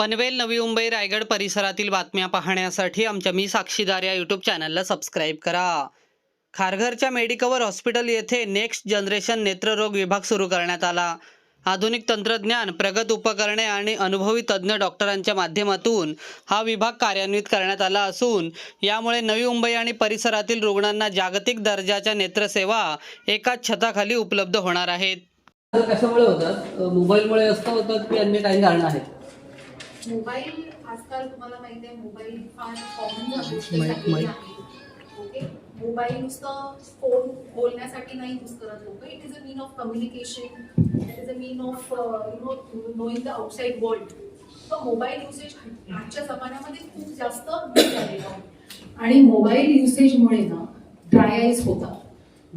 पनवेल नवी मुंबई रायगड परिसरातील बातम्या पाहण्यासाठी आमच्या मी साक्षीदार या यूट्यूब चॅनलला सबस्क्राईब करा. खारघरच्या मेडिकवर हॉस्पिटल येथे नेक्स्ट जनरेशन नेत्ररोग विभाग सुरू करण्यात आला. आधुनिक तंत्रज्ञान प्रगत उपकरणे आणि अनुभवी तज्ज्ञ डॉक्टरांच्या माध्यमातून हा विभाग कार्यान्वित करण्यात आला असून यामुळे नवी मुंबई आणि परिसरातील रुग्णांना जागतिक दर्जाच्या नेत्रसेवा एकाच छताखाली उपलब्ध होणार आहेत. कशामुळे होतात? मोबाईलमुळे असं होतात की अन्य काही कारण आहेत? मोबाईल आजकाल तुम्हाला माहिती आहे मोबाईल फार कॉमन ओके मोबाईल नुसतं फोन बोलण्यासाठी नाही यूज करत लोक. It is a mean of communication it is a mean of you know knowing the outside world तर मोबाईल युसेज आजच्या जमान्यामध्ये खूप जास्त झालेलं आणि मोबाईल युसेजमुळे ना ड्राय आईज होतात.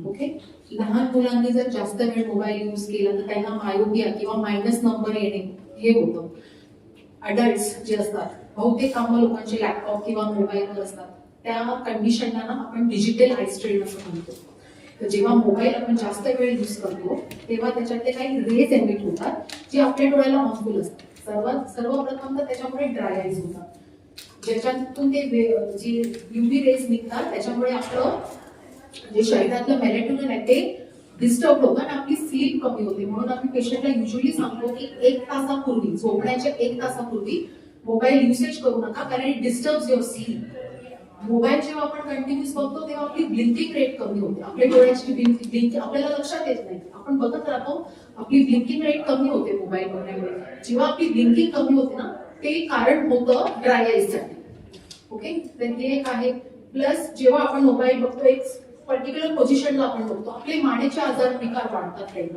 ओके लहान मुलांनी जर जास्त वेळ मोबाईल यूज केला तर त्यांना मायोपिया किंवा मायनस नंबर येणे हे होतं. अडल्ट जे असतात बहुतेक कामं लोकांचे लॅपटॉप किंवा मोबाईलवर असतात. त्या कंडिशनला ना आपण डिजिटल आय असं म्हणतो. तर जेव्हा मोबाईल आपण जास्त वेळ यूज करतो तेव्हा त्याच्यातले काही रेज एमिट होतात जे आपल्या डोळ्याला हार्मफुल असतात. सर्वात सर्वप्रथम तर त्याच्यामुळे ड्राय आईज होतात. ज्याच्यातून ते वे- जी युव्ही रेज निघतात त्याच्यामुळे आपलं जे शरीरातलं मेलेटोनिन आहे ते डिस्टर्ब होतं आणि आपली स्लीप कमी होते. म्हणून आम्ही पेशंटला युजली सांगतो की एक तासापूर्वी झोपण्याच्या एक तासापूर्वी मोबाईल युसेज करू नका कारण it disturb your sleep mobile जेव्हा आपण कंटिन्यूस बघतो तेव्हा आपली ब्लिंकिंग रेट कमी होते. आपल्या डोळ्याची ब्लिंकिंग आपल्याला लक्षात येत नाही. आपण बघत राहतो आपली ब्लिंकिंग रेट कमी होते मोबाईल बघण्यामुळे. जेव्हा आपली ब्लिंकिंग कमी होते ना ते कारण होतं ड्राय आईसाठी ओके तर हे एक आहे. प्लस जेव्हा आपण मोबाईल बघतो एक पर्टिक्युलर पोझिशनला आपण बघतो. आपले मानेचे आजार विकार वाढतात काही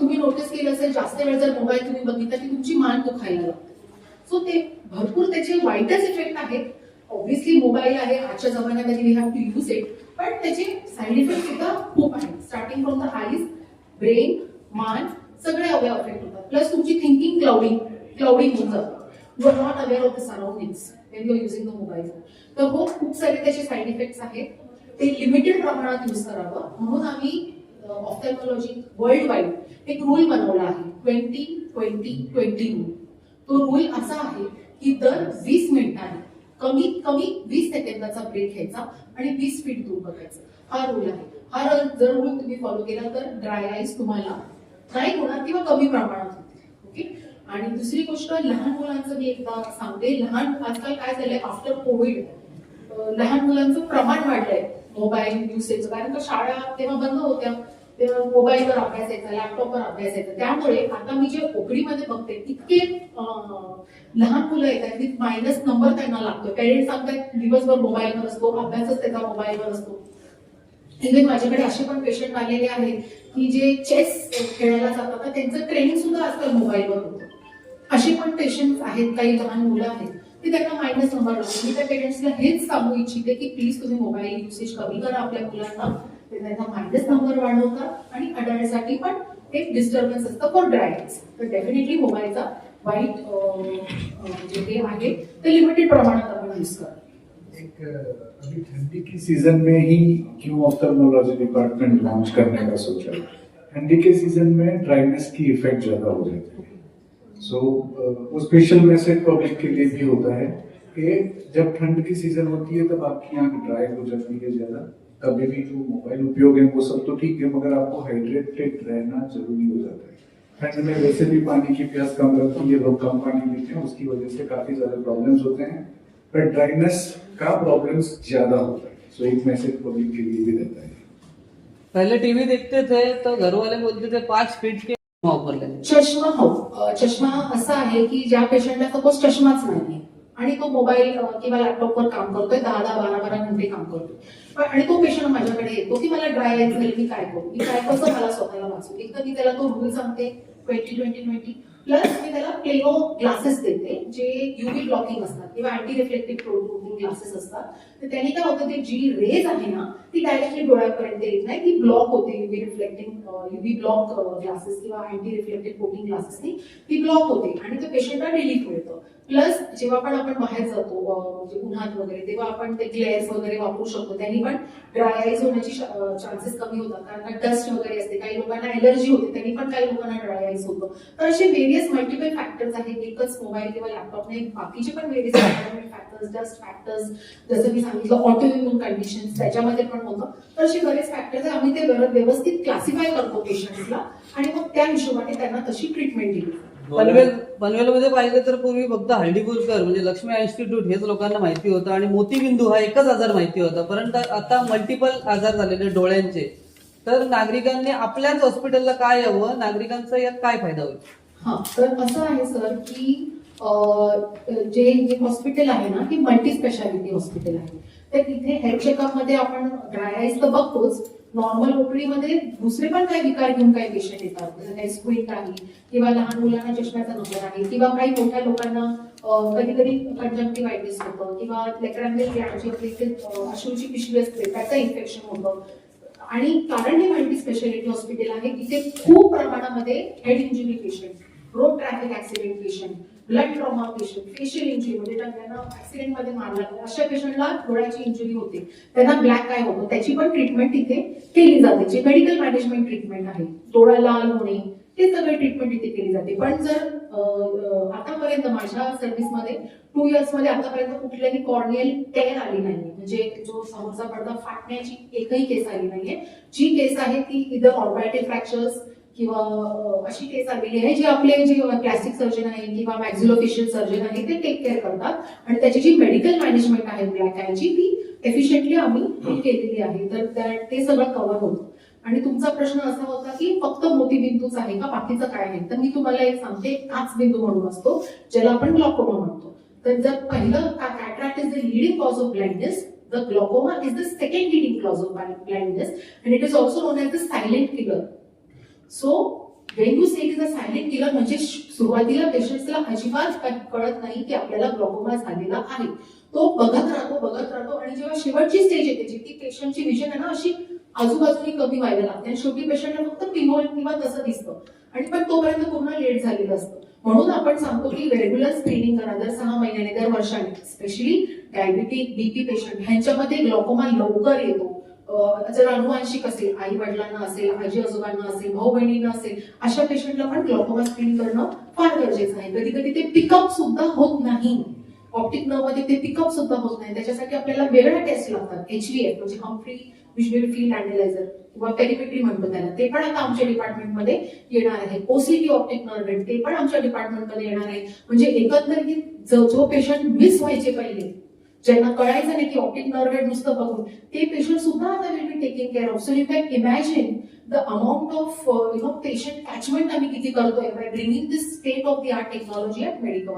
तुम्ही नोटीस केलं असेल जास्त वेळ जर मोबाईल तुम्ही बघितला की तुमची मान दुखायला लागते. सो ते भरपूर त्याचे वाईटच इफेक्ट आहेत. ऑब्व्हियसली मोबाईल आहे आजच्या जमान्यामध्ये we have to use it पण त्याचे साईड इफेक्ट सुद्धा खूप आहेत. Starting from the eyes brain मान सगळे अवयव अफेक्ट होतात. प्लस तुमची थिंकिंग क्लाउडिंग क्लाउडिंग होऊन जातं. You are not aware of the surroundings when you are using the mobile तर हो खूप सारे त्याचे साईड इफेक्ट्स आहेत. ते लिमिटेड प्रमाणात यूज करावं. म्हणून आम्ही ऑफ्थॅल्मॉलॉजी वर्ल्ड वाईड एक रूल बनवला आहे. ट्वेंटी ट्वेंटी ट्वेंटी रूल तो रूल असा आहे की दर वीस मिनिटांनी कमीत कमी वीस सेकंदाचा ब्रेक घ्यायचा आणि वीस फीट दूर बघायचं. हा रूल आहे. हा रूल जर रूल तुम्ही फॉलो केला तर ड्राय आईज तुम्हाला नाही होणार किंवा कमी प्रमाणात होते ओके आणि दुसरी गोष्ट लहान मुलांचं मी एकदा सांगते. लहान आजकाल काय झालंय? आफ्टर कोविड लहान मुलांचं प्रमाण वाढलंय. मोबाईल युसेज कारण का शाळा तेव्हा बंद होत्या. तेव्हा मोबाईलवर अभ्यास यायचा लॅपटॉपवर अभ्यास यायचा. त्यामुळे आता मी जे ओकडीमध्ये बघते तितके लहान मुलं येतात की मायनस नंबर त्यांना लागतो पेरेंट्स सांगतात दिवसभर मोबाईलवर असतो अभ्यासच त्याचा मोबाईलवर असतो. इव्हन माझ्याकडे असे पण पेशंट आलेले आहेत की जे चेस खेळायला जातात तर त्यांचं ट्रेनिंग सुद्धा आजकाल मोबाईलवर होतं. असे पण पेशंट आहेत काही लहान मुलं आहेत. ते त्यांना मायनस नंबर मी त्या पेरेंट्सला हेच सांगू इच्छिते की प्लीज तुम्ही मोबाईल युसेज कमी करा आपल्या मुलांना. ते त्यांना मायनस नंबर वाढवतात आणि अडल्टसाठी पण एक डिस्टर्बन्स असतं फॉर ड्रायव्हर्स तर डेफिनेटली मोबाईलचा वाईट जे म्हणजे हे आहे. ते लिमिटेड प्रमाणात आपण यूज करा. एक अभी ठंडी के सीजन में ही क्यों ऑफ्थर्मोलॉजी डिपार्टमेंट लॉन्च करने का सोचा ठंडी के सीजन में ड्राइनेस की इफेक्ट ज्यादा हो जाती है सो वो स्पेशल मैसेज पब्लिक के लिए भी होता है कि जब ठंड की सीज़न होती है, तब आपकी आँख ड्राई हो जाती है ज़्यादा। तभी भी जो मोबाइल उपयोग है, वो सब तो ठीक है, मगर आपको हाइड्रेटेड रहना ज़रूरी हो जाता है। ठंड में वैसे भी पानी की प्यास कम लगती है, लोग कम पानी पीते हैं, उसकी वजह से काफ़ी ज़्यादा प्रॉब्लम्स होते हैं। पर ड्राइनेस का प्रॉब्लम्स ज़्यादा होता है। सो एक मैसेज पब्लिक के लिए भी रहता है। पहले टीवी देखते थे तो घर वाले बोलते थे, पाच फीट के वापरले चष्मा हो चष्मा असा आहे की ज्या पेशंटला सपोज चष्माच नाहीये आणि तो मोबाईल किंवा लॅपटॉपवर काम करतोय दहा दहा बारा बारा घंटे काम करतोय. पण आणि तो पेशंट माझ्याकडे येतो की मला ड्राय आईज झाली मी काय करू? मी काय कसं मला स्वतःला वाचू एक मी त्याला तो रूल सांगते ट्वेंटी ट्वेंटी ट्वेंटी प्लस मी त्याला प्लेनो ग्लासेस देते जे युव्ही ब्लॉकिंग असतात किंवा अँटी रिफ्लेक्टिव्ह प्रोटीन ग्लासेस असतात. तर त्यांनी काय होतं ते जी रेज आहे ना ती डायरेक्टली डोळ्यापर्यंत येत नाही ती ब्लॉक होते UV reflecting UV block glasses किंवा अँटी रिफ्लेक्टिव्ह प्रोटीन ग्लासेसनी ती ब्लॉक होते आणि त्या पेशंटला रिलीफ मिळतं. प्लस जेव्हा पण आपण बाहेर जातो म्हणजे उन्हात वगैरे तेव्हा आपण ते ग्लेअर्स वगैरे वापरू शकतो. त्यांनी पण ड्राय आईज होण्याची चान्सेस कमी होतात. कारण डस्ट वगैरे असते. काही लोकांना एलर्जी होते त्यांनी पण काही लोकांना ड्राय आईज होतं. तर असे व्हेरियस मल्टिपल फॅक्टर्स आहेत एकच मोबाईल किंवा लॅपटॉपने बाकीचे पण व्हेरियस फॅक्टर्स डस्ट फॅक्टर्स जसं मी सांगितलं ऑटो इम्युन कंडिशन त्याच्यामध्ये पण होतं. तर असे बरेच फॅक्टर्स आहे. आम्ही ते व्यवस्थित क्लासिफाय करतो पेशंटला आणि मग त्या हिशोबाने त्यांना तशी ट्रीटमेंट दिली पनवेल पनवेलमध्ये पाहिलं तर पूर्वी फक्त हळदीपूरकर म्हणजे लक्ष्मी इन्स्टिट्यूट हेच लोकांना माहिती होतं आणि मोतीबिंदू हा एकच आजार माहिती होता. परंतु आता मल्टिपल आजार झालेले डोळ्यांचे. तर नागरिकांनी आपल्याच हॉस्पिटलला काय यावं? नागरिकांचा यात काय फायदा होईल? हा तर असं आहे सर की जे जे हॉस्पिटल आहे ना ते मल्टी स्पेशालिटी हॉस्पिटल आहे. तर तिथे हेल्थ चेकअपमध्ये आपण ड्राय आईज तर बघतोच. नॉर्मल ओपडीमध्ये दुसरे पण काही विकार घेऊन काही पेशंट येतात. जसं आहे किंवा लहान मुलांना चष्म्याचा नंबर आहे किंवा काही मोठ्या लोकांना कधी कधी कंजक्टिव्हायटिस होतं किंवा लेकरांमध्ये जे पिशवी असते त्याचं इन्फेक्शन होतं. आणि कारण हे मल्टी स्पेशालिटी हॉस्पिटल आहे तिथे खूप प्रमाणामध्ये head injury patient road traffic accident patient blood trauma patient facial injury म्हणजे त्यांना ऍक्सिडेंटमध्ये मार लागला. अशा पेशंटला डोळ्याची इंजुरी होते. त्यांना ब्लॅक काय होतो. त्याची पण ट्रीटमेंट तिथे केली जाते. जी मेडिकल मॅनेजमेंट ट्रीटमेंट आहे डोळा लाल होणे ते सगळे ट्रीटमेंट इथे केली जाते. पण जर आतापर्यंत माझ्या सर्व्हिसमध्ये टू इयर्समध्ये आतापर्यंत कुठल्याही कॉर्नियल टेअर आली नाही म्हणजे जो समोरचा पडदा फाटण्याची एकही केस आली नाहीये. जी केस आहे ती इतर ऑर्बायटिक फ्रॅक्चर्स किंवा अशी केस आलेली आहे जी आपले जे प्लॅस्टिक सर्जन आहे किंवा मॅक्झिलोफेशियल सर्जन आहे ते टेक केअर करतात. आणि त्याची जी मेडिकल मॅनेजमेंट आहे ब्लॅक आयची ती एफिशियंटली आम्ही केलेली आहे. तर ते सगळं कव्हर होतं. आणि तुमचा प्रश्न असा होता की फक्त मोतीबिंदूच आहे का? बाकीचं काय आहे? तर मी तुम्हाला एक सांगते एक काच बिंदू म्हणून असतो ज्याला आपण ग्लॉकोमा म्हणतो. तर जर पहिलं cataract is the leading cause of blindness the glaucoma is the second leading cause of blindness and it is also known as the silent killer so when you say is a silent killer म्हणजे सुरुवातीला पेशंट्सला अजिबात कळत नाही की आपल्याला glaucoma झालेला आहे. तो बघत राहतो बघत राहतो आणि जेव्हा शेवटची स्टेज येते जी ती पेशंटची विजन आहे ना अशी आजूबाजूनी कमी व्हायला लागते. आणि शेवटी पेशंटला फक्त पिनोल किंवा तसं दिसतं. आणि पण तोपर्यंत पूर्ण लेट झालेलं असतं. म्हणून आपण सांगतो की रेग्युलर स्क्रीनिंग करा दर सहा महिन्याने दर वर्षाने. स्पेशली डायबिटीक बीपी पेशंट ह्यांच्यामध्ये ग्लोकोमा लवकर येतो. जर अनुवांशिक असेल आई वडिलांना असेल आजी आजोबांना असेल भाऊ बहिणींना असेल अशा पेशंटला पण ग्लॉकोमा स्क्रीन करणं फार गरजेचं आहे. कधी कधी ते पिकअप सुद्धा होत नाही. ऑप्टिक नर्वमध्ये ते पिकअप सुद्धा होत नाही. त्याच्यासाठी आपल्याला वेगळ्या टेस्ट लागतात. एचव्हीएफ म्हणजे हम्फ्री विज्युअल फील्ड अॅनालायझर किंवा पेरिमेट्री म्हणतो त्याला. ते पण आता आमच्या डिपार्टमेंटमध्ये येणार आहे. ओसीटी ऑप्टिक नर्व ते पण आमच्या डिपार्टमेंटमध्ये येणार आहे. म्हणजे एकंदरीत जो जो पेशंट मिस व्हायचे पहिले ज्यांना कळायचं नाही की ऑप्टिक नर्व नुसतं बघून ते पेशंट सुद्धा आता will be taking care of so you can imagine the amount of you know patient catchment आम्ही किती करतोय by bringing this state of the art technology at medical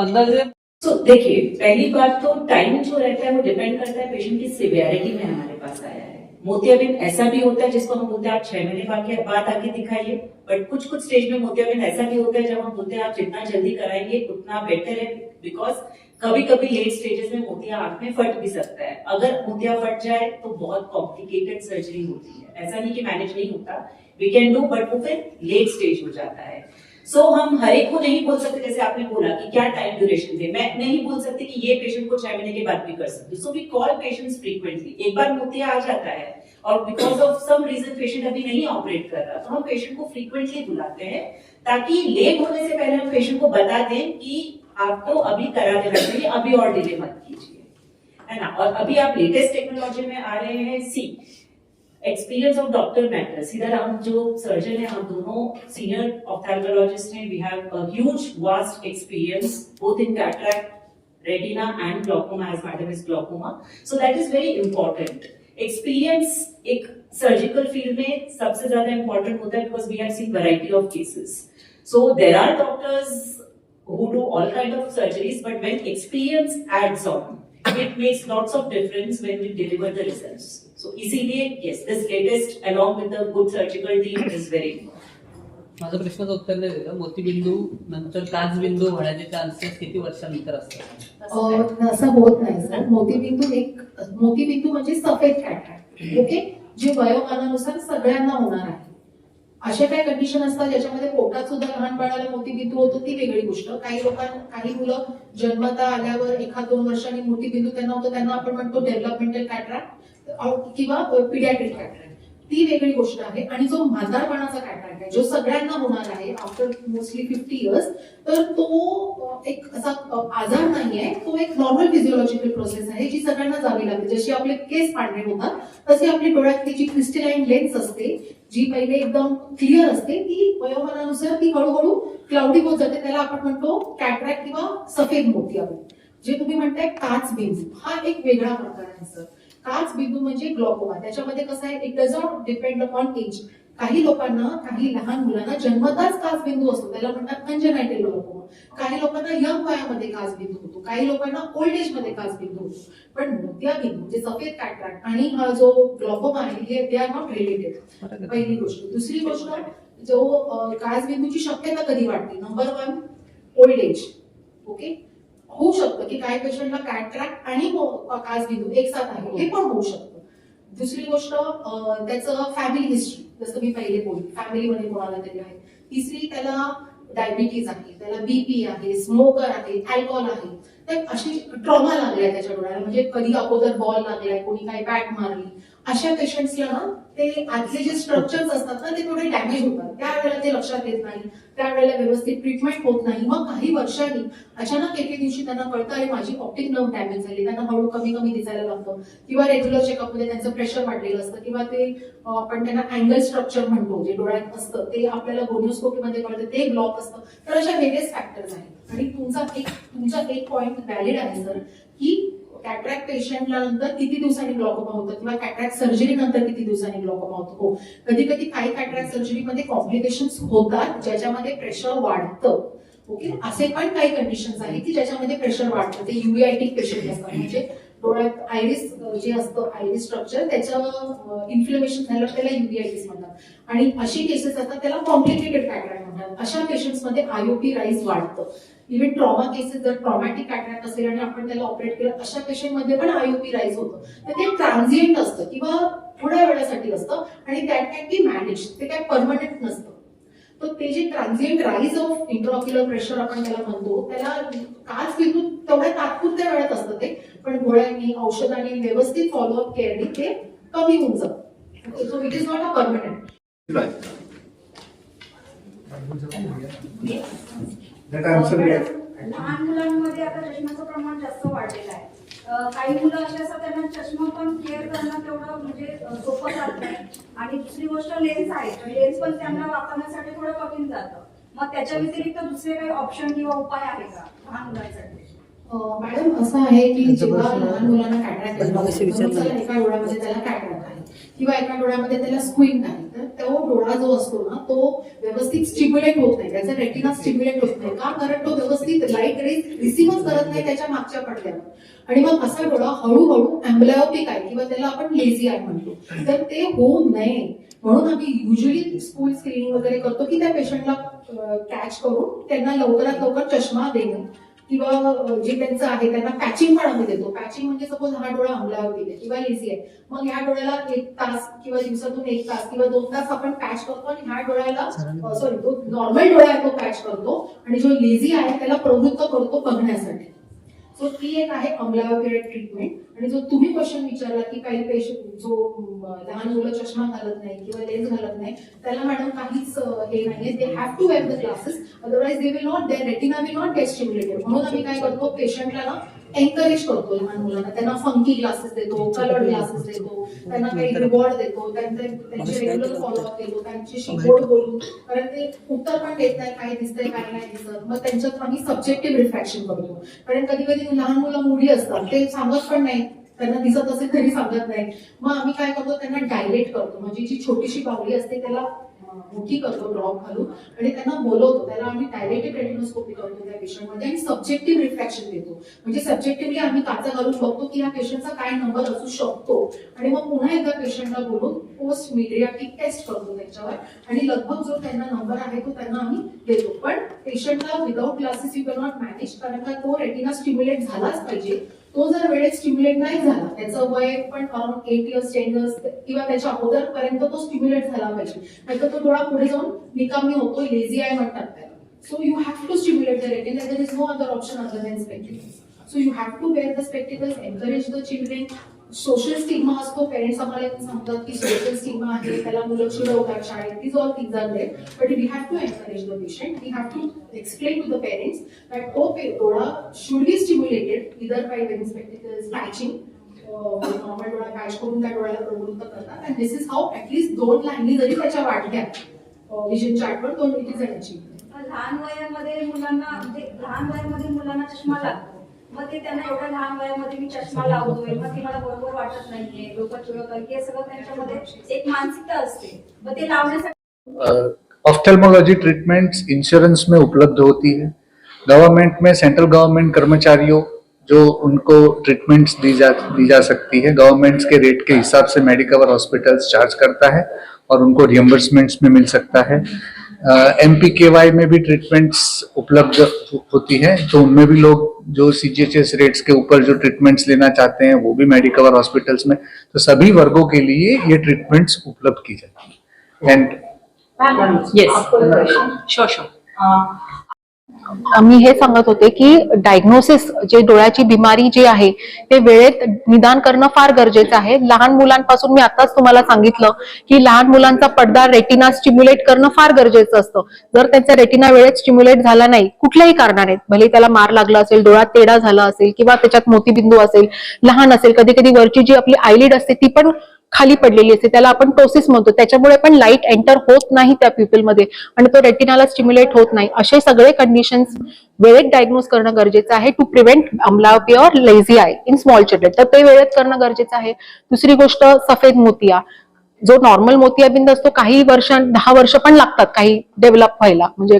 अंदाजे तो देखिए पहली बात तो टाइम जो रहता है वो डिपेंड करता है पेशेंट की सिवियरिटी में हमारे पास आया है। मोतियाबिंद ऐसा भी होता है जिसको हम बोलते हैं आप छह महीने बाद के बाद आके दिखाइए? बट कुछ कुछ स्टेज में मोतियाबिंद ऐसा भी होता है जब हम बोलते हैं आप जितना जल्दी कराएँगे उतना बेटर है बिकॉज़ कभी कभी लेट स्टेजेस में मोतिया आँख में फट भी सकता है। अगर मोतिया फट जाए तो बहुत कॉम्प्लिकेटेड सर्जरी होती है। ऐसा नहीं कि मैनेज नहीं होता। वी कैन डू बट वो फिर लेट स्टेज हो जाता है। सो so, हम हर एक को नहीं बोल सकते जैसे आपने बोला कि क्या टाइम ड्यूरेशन दे मैं नहीं बोल सकती कि ये पेशेंट को छह महीने के बाद भी कर सकती। So we call patients frequently एक बार मोतिया आ जाता है और because of some reason patient अभी नहीं ऑपरेट कर रहा तो हम पेशेंट को फ्रीक्वेंटली बुलाते हैं ताकि लेट होने से पहले हम पेशेंट को बता दें कि आपको अभी करा देना चाहिए, अभी और डिले मत कीजिए, है ना? और अभी आप लेटेस्ट टेक्नोलॉजी में आ रहे हैं see experience of doctor matters इधर हम जो सर्जन है, हम दोनों सीनियर ऑप्थेल्मोलॉजिस्ट हैं. We have a huge vast experience both in cataract retina and glaucoma as madam is glaucoma so that is very important experience एक सर्जिकल फ़ील्ड में सबसे ज़्यादा इंपॉर्टेंट होता है because we have seen variety of cases so there are doctors who do all kind of surgeries, but when experience adds on, it makes lots of difference when we deliver the results. So इसीलिए yes, this latest along with the good surgical team is very important. माझ्या प्रश्नाचं उत्तर नाही दिलं मोतीबिंदू नंतर काचबिंदू होण्याचे chances किती वर्षानंतर असतात असं होत नाही सर मोतीबिंदू एक मोतीबिंदू म्हणजे सफेद कॅटरॅक्ट ओके जे वयोमानानुसार सगळ्यांना होणार आहे असे काही कंडिशन असतात ज्याच्यामध्ये पोटात सुद्धा लहान बाळाला मोतीबिंदू होतो ती वेगळी गोष्ट. काही लोकांना काही मुलं जन्मता आल्यावर एखाद दोन वर्षांनी मोतीबिंदू त्यांना होतो त्यांना आपण म्हणतो डेव्हलपमेंटल कॅट्रॅक्ट किंवा पिडियाट्रिक कॅट्रॅक्ट ती वेगळी गोष्ट आहे. आणि जो म्हातारपणाचा कॅट्रॅक्ट आहे जो सगळ्यांना होणार आहे आफ्टर मोस्टली फिफ्टी इयर्स तर तो एक असा आजार आजार नाहीये. तो एक नॉर्मल फिजिओलॉजिकल प्रोसेस आहे जी सगळ्यांना जावी लागते. जशी आपले केस पांढरे होतात तशी आपली डोळ्यातली जी क्रिस्टलाईन लेन्स असते जी पहिले एकदम क्लिअर असते ती वयोमानानुसार ती हळूहळू क्लाउडी होत जाते. त्याला आपण म्हणतो कॅट्रॅक्ट किंवा सफेद मोती आपण. जे तुम्ही म्हणताय काच बीन्स हा एक वेगळा प्रकार आहे सर काच बिंदू म्हणजे ग्लॉकोमा त्याच्यामध्ये कसं आहे it does not depend upon age काही लोकांना काही लहान मुलांना जन्मताच काच बिंदू असतो. त्याला म्हणतात कंजनायटल ग्लॉकोमा काही लोकांना यंग वयामध्ये काच बिंदू होतो. काही लोकांना ओल्ड एजमध्ये काच बिंदू होतो. पण मोत्या बिंदू म्हणजे सफेद कॅट्रॅक्ट आणि हा जो ग्लॉकोमा आहे हे दे आर नॉट रिलेटेड पहिली गोष्ट. दुसरी गोष्ट जो काच बिंदूची शक्यता कधी वाढते number one old age okay होऊ शकतं की काही पेशंटला कॅट्रॅक्ट आणि मो- काच बिंदू एक साथ आहे हे पण होऊ शकतं. दुसरी गोष्ट त्याचं फॅमिली हिस्ट्री जसं मी पहिले बोलली फॅमिलीमध्ये कोणाला तरी आहे. तिसरी त्याला डायबिटीज आहे त्याला बीपी आहे स्मोकर आहे अल्कोहोल आहे. तर अशी ट्रॉमा लागलाय त्याच्या डोळ्याला म्हणजे कधी अगोदर बॉल लागलाय कोणी काही बॅट मारली अशा पेशंट्सला ना ते आतले जे स्ट्रक्चर्स असतात ना ते थोडे डॅमेज होतात. त्यावेळेला ते लक्षात येत नाही. त्यावेळेला व्यवस्थित ट्रीटमेंट होत नाही. मग काही वर्षांनी अचानक एके दिवशी त्यांना कळतं अरे माझी ऑप्टिक नर्व डॅमेज झाली. त्यांना हळू कमी कमी दिसायला लागतं. किंवा रेग्युलर चेकअपमध्ये त्यांचं प्रेशर वाढलेलं असतं. किंवा ते आपण त्यांना अँगल स्ट्रक्चर म्हणतो जे डोळ्यात असतं ते आपल्याला गोनिओस्कोपीमध्ये कळतं ते ब्लॉक असतं. तर अशा वेगळेच फॅक्टर्स आहेत. आणि तुमचा एक तुमचा एक पॉईंट व्हॅलिड आहे सर की कॅट्रॅक्ट पेशंटला नंतर किती दिवसांनी ग्लॉकोमा होतं? किंवा कॅट्रॅक्ट सर्जरी नंतर किती दिवसांनी ग्लॉकोमा होतो? हो. कधी कधी काही कॅट्रॅक्ट सर्जरीमध्ये कॉम्प्लिकेशन्स होतात ज्याच्यामध्ये प्रेशर वाढतं. ओके असे पण काही कंडिशन्स आहेत की ज्याच्यामध्ये प्रेशर वाढतं. ते युआयटिक पेशंट असतात. म्हणजे डोळ्यात आयरिस जे असतं आयरिस स्ट्रक्चर त्याचं इन्फ्लेमेशन झालं त्याला युआयटिस म्हणतात. आणि अशी केसेस असतात त्याला कॉम्प्लिकेटेड कॅटरॅक्ट म्हणतात. अशा पेशंट्समध्ये आयोपी राईस वाढतं. इव्हन ट्रॉमा केसेस जर ट्रॉमॅटिक कॅट्रॅक्ट असेल आणि आपण त्याला ऑपरेट केलं अशा पेशंटमध्ये पण आयोपी राईज होतं. तर ते ट्रान्झिएंट असतं किंवा थोड्या वेळासाठी असतं आणि दॅट कॅन बी मॅनेज ते काय परमनंट नसतं. तर ते जे transient rise of intraocular pressure आपण त्याला म्हणतो त्याला काच बिंदू तेवढ्या तात्पुरत्या वेळात असतं ते. पण गोळ्यांनी औषधांनी व्यवस्थित फॉलोअप केअरनी ते कमी होऊन जातं. So it is not a permanent. लहान मुलांमध्ये आता चष्म्याचं प्रमाण जास्त वाढलेलं आहे. काही मुलं अशी असतात त्यांना चष्मा पण केअर करणं तेवढं म्हणजे सोपं जात नाही. आणि दुसरी गोष्ट लेन्स आहे. लेन्स पण त्यांना वापरण्यासाठी थोडं कठीण जातं. मग त्याच्या व्यतिरिक्त दुसरे काही ऑप्शन किंवा उपाय आहे का लहान मुलांसाठी? मॅडम असं आहे की जेव्हा लहान मुलांना कॅटरॅक्ट येतो एका डोळ्यामध्ये त्याला कॅटरॅक्ट आहे. किंवा एका डोळ्यामध्ये त्याला स्क्विंट आहे तो डोळा जो असतो ना तो व्यवस्थित स्टिम्युलेट होत नाही. त्याचा रेटिना स्टिम्युलेट होत नाही. का? कारण तो व्यवस्थित लाइट रेज रिसिव्हच करत नाही त्याच्या मागच्या पडद्यावर. आणि मग असा डोळा हळूहळू अँब्लायोपिक आहे किंवा त्याला आपण लेझी आय म्हणतो. तर ते होऊ नये. म्हणून आम्ही युजली स्कूल स्क्रीनिंग वगैरे करतो की त्या पेशंटला कॅच करून त्यांना लवकरात लवकर चष्मा देणं. किंवा जे त्यांचं आहे त्यांना पॅचिंग पण आम्ही देतो. पॅचिंग म्हणजे सपोज हा डोळा अंमलावरती आहे किंवा लेझी आहे. मग ह्या डोळ्याला एक तास किंवा दिवसातून एक तास किंवा दोन तास आपण पॅच करतो आणि ह्या डोळ्याला सॉरी तो नॉर्मल डोळा आहे तो पॅच करतो. आणि जो लेझी आहे त्याला प्रवृत्त करतो बघण्यासाठी. सो ती एक आहे अमलावर ट्रीटमेंट आणि जो तुम्ही क्वेश्चन विचारला की काही पेशंट जो लहान मुलं चष्मा घालत नाही किंवा लेन्स घालत नाही त्याला मॅडम काहीच हे नाहीये. They have to wear the glasses otherwise they will not their retina will not get stimulated म्हणून आम्ही काय करतो पेशंटला ना एनकरेज करतो लहान मुलांना. त्यांना फंकी ग्लासेस देतो कलर्ड ग्लासेस देतो त्यांना काही रिवॉर्ड देतो त्यांचे त्यांचे रेग्युलर फॉलोअप देतो त्यांच्याशी गोड बोलून कारण ते उत्तर पण देत नाही काय दिसतंय काय नाही दिसत. मग त्यांच्यात आम्ही सब्जेक्टिव्ह रिफ्रॅक्शन करतो. कारण कधी कधी लहान मुलं मुली असतात ते सांगत पण नाही. त्यांना दिसत असेल तरी सांगत नाही. मग आम्ही काय करतो त्यांना डायलेट करतो. म्हणजे जी छोटीशी बावली असते त्याला मोठी करतो ड्रॉप घालून आणि त्यांना बोलवतो. त्याला आम्ही डायलेटेड रेटिनोस्कोपी करतो त्या पेशंटमध्ये आणि सब्जेक्टिव्ह रिफ्लेक्शन देतो. म्हणजे सब्जेक्टिव्हली आम्ही काचा घालून बघतो की या पेशंटचा काय नंबर असू शकतो. आणि मग पुन्हा एकदा पेशंटला बोलून पोस्ट मीडियाटिक टेस्ट करतो त्याच्यावर. आणि लगभग जो त्यांना नंबर आहे तो त्यांना आम्ही देतो. पण पेशंटला without glasses you cannot manage कारण का तो रेटिना स्टिम्युलेट झालाच पाहिजे. तो जर वेळेत स्टिम्युलेट नाही झाला त्याचं वय पण around eight years ten years किंवा त्याच्या अगोदरपर्यंत तो स्टिम्युलेट झाला पाहिजे. नाहीतर तो थोडा पुढे जाऊन निकामी होतो लेझी आहे म्हणतात त्याला. So you have to stimulate the retina there is no other option other than spectacles so you have to wear the spectacles encourage the children social stigma असतो. पेरेंट्स आम्हाला सांगतात की सोशल स्टिग्मा आहे त्याला मुलं चिडवतात शाळेत. These all things are there but we have to encourage the patient we have to explain to the parents that okay डोळा should be stimulated either by wearing spectacles patching normal डोळा patch करून त्या डोळ्याला प्रवृत्त करतात. And this is how at least दोन लाईनी जरी त्याच्या वाटल्या विजन चार्टवर दोन इट इज अचीव्ह लहान वयामध्ये मुलांना म्हणजे लहान वयामध्ये मुलांना चष्मा लागतो. ऑफ्थेल्मोलॉजी ट्रीटमेंट्स इंश्योरेंस में उपलब्ध होती है। गवर्नमेंट में सेंट्रल गवर्नमेंट कर्मचारियों जो उनको ट्रीटमेंट्स दी जा दी जा सकती है गवर्नमेंट्स के रेट के हिसाब से मेडिकवर हॉस्पिटल्स चार्ज करता है और उनको रियम्बर्समेंट्स में मिल सकता है। एम पी के वाई में भी ट्रीटमेंट्स उपलब्ध होती है तो उनमें भी लोग जो C G H S rates के ऊपर जो ट्रीटमेंट्स लेना चाहते हैं वो भी मेडिकवर हॉस्पिटल्स में तो सभी वर्गों के लिए ये ट्रीटमेंट्स उपलब्ध की जाती है एंड यस श्योर शुअर मी हे सांगत होते की डायग्नोसिस जे डोळ्याची बिमारी जी आहे ते वेळेत निदान करणं फार गरजेचं आहे. लहान मुलांपासून मी आताच तुम्हाला सांगितलं की लहान मुलांचा पडदा रेटिना स्टिम्युलेट करणं फार गरजेचं असतं. जर त्यांचा रेटिना वेळेत स्टिम्युलेट झाला नाही कुठल्याही कारणाने भले त्याला मार लागला असेल डोळा तेडा झाला असेल किंवा त्याच्यात मोतीबिंदू असेल लहान असेल कधी कधी वरची जी आपली आयलिड असते ती पण खाली पडलेली असते. त्याला आपण टोसिस म्हणतो. त्याच्यामुळे पण लाइट एंटर होत नाही त्या पीपलमध्ये आणि तो रेटिनाला स्टिम्युलेट होत नाही. असे सगळे कंडिशन्स वेळेत डायग्नोज करणं गरजेचं आहे to prevent amblyopia or lazy eye in small children तर ते वेळेत करणं गरजेचं आहे. दुसरी गोष्ट सफेद मोतिया. जो नॉर्मल मोतियाबिंद असतो काही वर्ष दहा वर्ष पण लागतात काही डेव्हलप व्हायला म्हणजे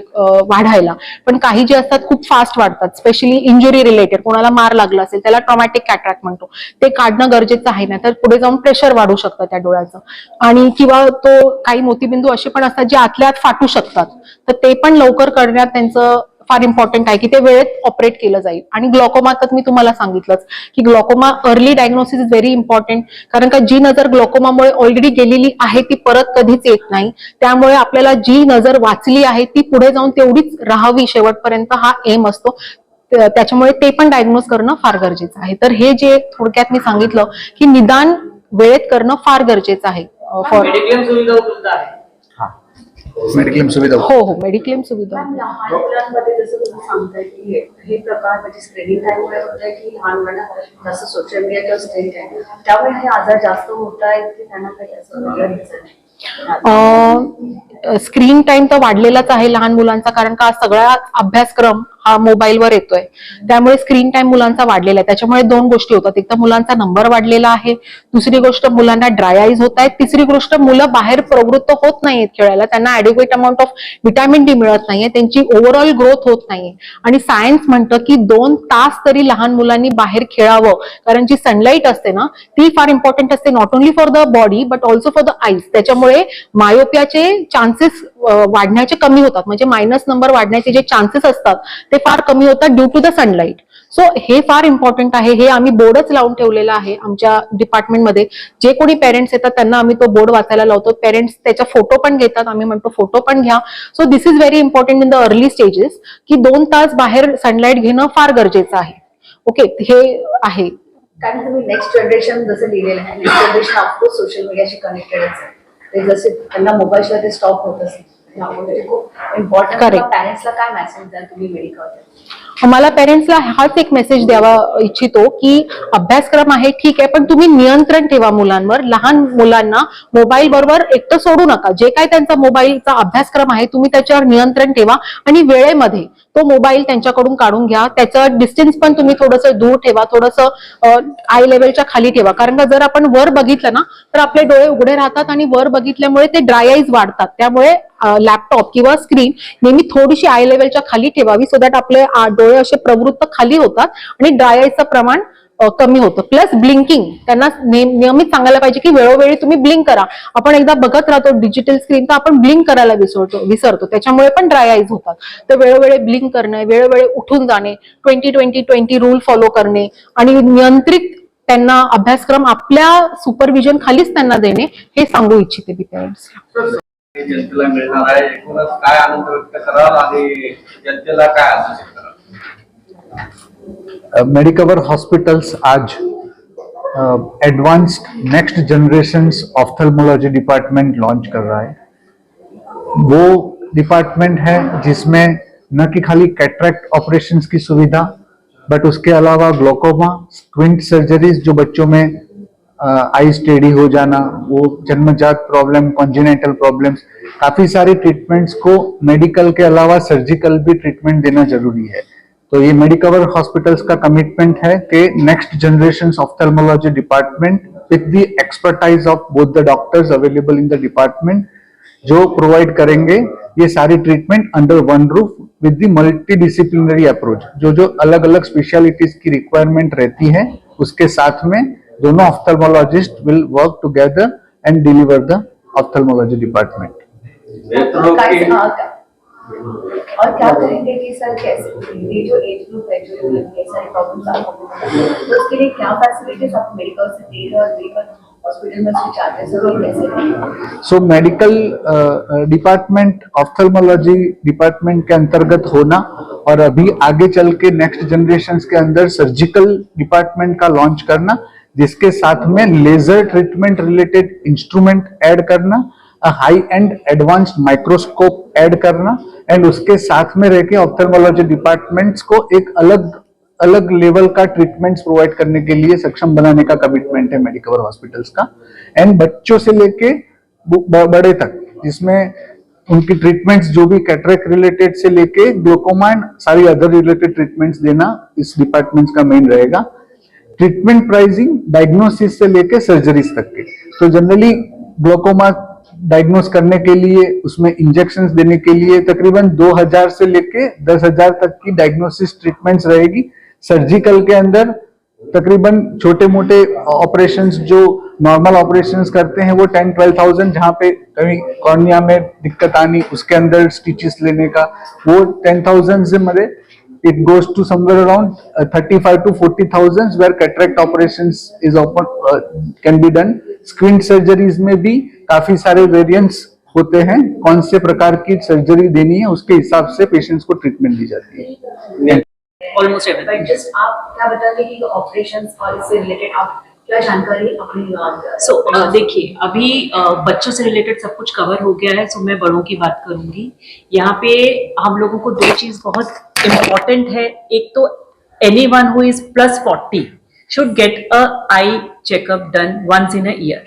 वाढायला. पण काही जे असतात खूप फास्ट वाढतात. स्पेशली इंजुरी रिलेटेड कोणाला मार लागला असेल त्याला ट्रॉमॅटिक कॅट्रॅक्ट म्हणतो. ते काढणं गरजेचं आहे ना तर पुढे जाऊन प्रेशर वाढू शकतं त्या डोळ्याचं. आणि किंवा तो काही मोतीबिंदू असे पण असतात जे आतल्या आत फाटू शकतात. तर ते पण लवकर करण्यात त्यांचं फार इम्पॉर्टंट आहे की ते वेळेत ऑपरेट केलं जाईल. आणि ग्लॉकोमा तर मी तुम्हाला सांगितलंच की glaucoma early diagnosis is very important कारण का जी नजर ग्लॉकोमामुळे ऑलरेडी गेलेली आहे ती परत कधीच येत नाही. त्यामुळे आपल्याला जी नजर वाचली आहे ती पुढे जाऊन तेवढीच राहावी शेवटपर्यंत हा एम असतो. त्याच्यामुळे ते पण डायग्नोज करणं फार गरजेचं आहे. तर हे जे थोडक्यात मी सांगितलं की निदान वेळेत करणं फार गरजेचं आहे फॉर मेडिक्लेम सुविधा. हो हो मेडिक्लेम सुविधा मॅम लहान मुलांमध्ये जसं तुम्ही सांगताय की हे- हे प्रकार म्हणजे स्क्रीनिंग टाईममुळे होत आहे की लहान मुलांना जास्त सोशल मीडिया किंवा स्क्रीन टाईम त्यामुळे हे आजार जास्त होत आहेत की त्यांना काही असं वेगळं reason आहे? स्क्रीन टाइम तर वाढलेलाच आहे लहान मुलांचा कारण का सगळा अभ्यासक्रम मोबाईलवर येतोय. त्यामुळे स्क्रीन टाइम मुलांचा वाढलेला आहे. त्याच्यामुळे दोन गोष्टी होतात. एक तर मुलांचा नंबर वाढलेला आहे. दुसरी गोष्ट मुलांना ड्राय आईज होत आहेत. तिसरी गोष्ट मुलं बाहेर प्रवृत्त होत नाहीयेत खेळायला. त्यांना adequate amount of vitamin D मिळत नाहीये. त्यांची ओव्हरऑल ग्रोथ होत नाहीये. आणि सायन्स म्हणतं की दोन तास तरी लहान मुलांनी बाहेर खेळावं. कारण जी सनलाईट असते ना ती फार इम्पॉर्टंट असते not only for the body but also for the eyes त्याच्यामुळे मायोपियाचे चान्सेस वाढण्याचे कमी होतात. म्हणजे मायनस नंबर वाढण्याचे जे चान्सेस असतात ते फार कमी होतात due to the sunlight so हे फार इम्पॉर्टंट आहे. हे आम्ही बोर्डच लावून ठेवलेलं आहे आमच्या डिपार्टमेंटमध्ये जे कोणी पेरेंट्स येतात त्यांना आम्ही तो बोर्ड वाचायला लावतो. पेरेंट्स त्याचा फोटो पण घेतात. आम्ही म्हणतो फोटो पण घ्या. So this is very important in the early stages की दोन तास बाहेर सनलाईट घेणं फार गरजेचं आहे. ओके हे आहे. कारण तुम्ही नेक्स्ट जनरेशन जसं लिहिलेलं आहे next generation of course social मीडियाशी connected आहे ते जसे त्यांना मोबाईलशिवाय ते स्टॉप होत असेल. मला पेरेंट्सला हाच एक मेसेज द्यावा इच्छितो की अभ्यासक्रम आहे ठीक आहे पण तुम्ही नियंत्रण ठेवा मुलांवर. लहान मुलांना मोबाईल बरोबर एकटं सोडू नका. जे काय त्यांचा मोबाईलचा अभ्यासक्रम आहे तुम्ही त्याच्यावर नियंत्रण ठेवा. आणि वेळेमध्ये तो मोबाईल त्यांच्याकडून काढून घ्या. त्याचं डिस्टन्स पण तुम्ही थोडंसं दूर ठेवा. थोडंसं आय लेवलच्या खाली ठेवा. कारण का जर आपण वर बघितलं ना तर आपले डोळे उघडे राहतात आणि वर बघितल्यामुळे ते ड्राय आईज वाढतात. त्यामुळे लॅपटॉप किंवा स्क्रीन नेहमी थोडीशी आय लेवलच्या खाली ठेवावी सो दॅट आपले डोळे असे प्रवृत्त खाली होतात आणि ड्राय आयचं प्रमाण कमी होतं. प्लस ब्लिंकिंग त्यांना नियमित सांगायला पाहिजे की वेळोवेळी तुम्ही ब्लिंक करा. आपण एकदा बघत राहतो डिजिटल स्क्रीन तर आपण ब्लिंक करायला विसरतो विसरतो. त्याच्यामुळे पण ड्राय आईज होतात. तर वेळोवेळी ब्लिंक करणे वेळोवेळी उठून जाणे twenty twenty twenty rule follow करणे आणि नियंत्रित त्यांना अभ्यासक्रम आपल्या सुपरविजन खालीच त्यांना देणे हे सांगू इच्छिते मी मेडिकवर हॉस्पिटल्स आज advanced next generation ophthalmology department launch कर रहा है। वो डिपार्टमेंट है जिसमें न कि खाली कैटरेक्ट ऑपरेशंस की सुविधा बट उसके अलावा ग्लोकोमा स्क्विंट सर्जरीज जो बच्चों में आई स्टेडी हो जाना, वो जन्मजात प्रॉब्लम कॉन्जिनेटल प्रॉब्लम्स काफ़ी सारी ट्रीटमेंट्स को मेडिकल के अलावा सर्जिकल भी ट्रीटमेंट देना ज़रूरी है। तो ये मेडिकवर हॉस्पिटल्स का कमिटमेंट है कि next generation ophthalmology department with the expertise of both the doctors available in the department जो प्रोवाइड करेंगे, ये सारी treatment under one roof with the multi disciplinary approach जो जो अलग अलग स्पेशलिटीज की रिक्वायरमेंट रहती है, उसके साथ में दोनों ophthalmologist will work together and deliver the ophthalmology department और क्या? करेंगे कि सर कैसे? ये जो एज ग्रुप है जो ये सारी प्रॉब्लम्स आप तो उसके लिए क्या फैसिलिटीज़ आप मेडिकल से दे रहे और देंगे so medical department ophthalmology department के अंतर्गत होना और अभी आगे चल के नेक्स्ट जनरेशन के अंदर सर्जिकल डिपार्टमेंट का लॉन्च करना जिसके साथ में laser treatment related instrument add करना high end advance microscope add करना एंड उसके साथ में रह के ऑफ्थल्मोलॉजी डिपार्टमेंट्स को एक अलग अलग लेवल का ट्रीटमेंट्स प्रोवाइड करने के लिए सक्षम बनाने का कमिटमेंट है मेडिकवर हॉस्पिटल्स का। एंड बच्चों से लेके बड़े तक, जिसमें उनकी ट्रीटमेंट्स जो भी कैटरेक रिलेटेड से लेके ग्लोकोमा एंड सारी अदर रिलेटेड ट्रीटमेंट्स देना इस डिपार्टमेंट्स का मेन रहेगा। ट्रीटमेंट प्राइसिंग डायग्नोसिस से लेके सर्जरीज तक के। तो जनरली ग्लोकोमा डायग्नोस करने के लिए, उसमें इंजेक्शंस देने के लिए तकरीबन 2000 से लेके 10000 तक की डायग्नोसिस ट्रीटमेंट्स रहेगी। सर्जिकल के अंदर तकरीबन छोटे मोटे ऑपरेशंस जो नॉर्मल ऑपरेशंस करते हैं, वो टेन ट्वेल्व थाउज़ेंड जहाँ पे कहीं कॉर्निया में दिक्कत आनी, उसके अंदर स्टिचेस लेने का, वो टेन थाउज़ेंड से मरे it goes to somewhere around uh, 35 to 40 thousands where cataract operations is open uh, can be done. Squint surgeries में भी काफ़ी सारे वेरिएंट्स होते हैं। कौन से प्रकार की सर्जरी देनी है उसके हिसाब से पेशेंट्स को ट्रीटमेंट दी जाती है। ऑलमोस्ट एवरीथिंग बट जस्ट आप क्या बताएँगे कि ऑपरेशन और इससे रिलेटेड आप क्या जानकारी अपनी सो uh, देखिए अभी uh, बच्चों से रिलेटेड सब कुछ कवर हो गया है सो मैं बड़ों की बात करूँगी। यहाँ पे हम लोगों को दो चीज़ बहुत इम्पोर्टेंट है, एक तो one who is plus forty should get a eye checkup done once in a year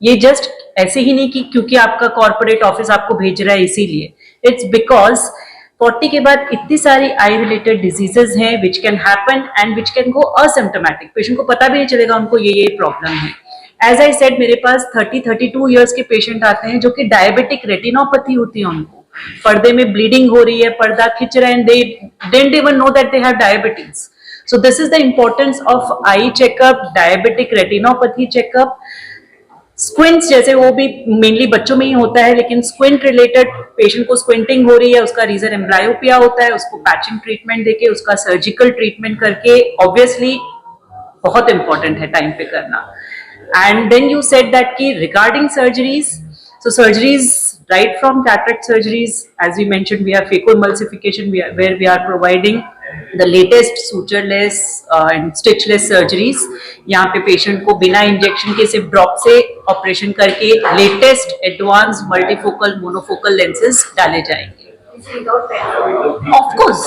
ये जस्ट ऐसे ही नहीं कि क्योंकि आपका कॉर्पोरेट ऑफ़िस आपको भेज रहा है इसीलिए। इट्स बिकॉज़ 40 के बाद इतनी सारी आई रिलेटेड डिजीजेस हैं which can happen and which can go asymptomatic patient को पता भी नहीं चलेगा उनको ये ये प्रॉब्लम है। एज आई सेड मेरे पास 30 32 इयर्स के पेशेंट आते हैं जो कि डायबिटिक रेटिनोपैथी होती है उनको। पर्दे में ब्लीडिंग हो रही है पर्दा खिंच रहा है and they didn't even know that they have diabetes So this is the importance of eye checkup, diabetic retinopathy checkup. Squints जैसे वो भी मेनली बच्चों में ही होता है लेकिन स्क्विंट रिलेटेड पेशेंट को स्क्विंटिंग हो रही है उसका रीजन एम्ब्रायोपिया होता है उसको पैचिंग ट्रीटमेंट देके उसका सर्जिकल ट्रीटमेंट करके ऑब्वियसली बहुत इंपॉर्टेंट है टाइम पे करना and then you set that की regarding surgeries so surgeries right from cataract surgeries as we mentioned we have phacoemulsification we are, where we are providing the latest sutureless uh, and stitchless surgeries यहाँ पे patient को बिना injection के सिर्फ drop से operation करके latest advance multifocal monofocal lenses डाले जाएंगे. Of course